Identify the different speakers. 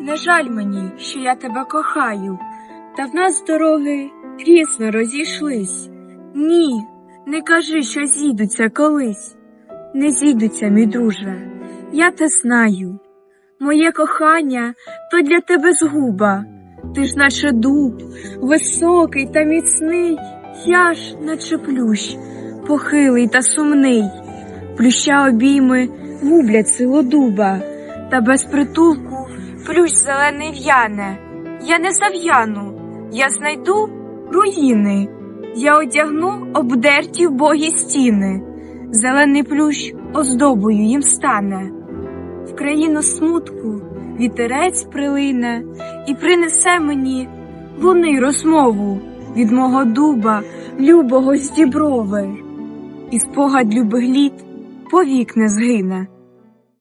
Speaker 1: Не жаль мені, що я тебе кохаю, та в нас дороги рісно розійшлись. Ні, не кажи, що зійдуться колись. Не зійдуться, мій друже, я те знаю. Моє кохання то для тебе згуба. Ти ж наче дуб, високий та міцний, я ж наче плющ, похилий та сумний. Плюща обійми гублять силу дуба, та без притулку плющ зелений в'яне. Я не зав'яну, я знайду руїни, я одягну обдерті вбогі стіни, зелений плющ оздобою їм стане. В країну смутку вітерець прилине і принесе мені луни розмову від мого дуба, любого з і спогад любих літ повік не згине.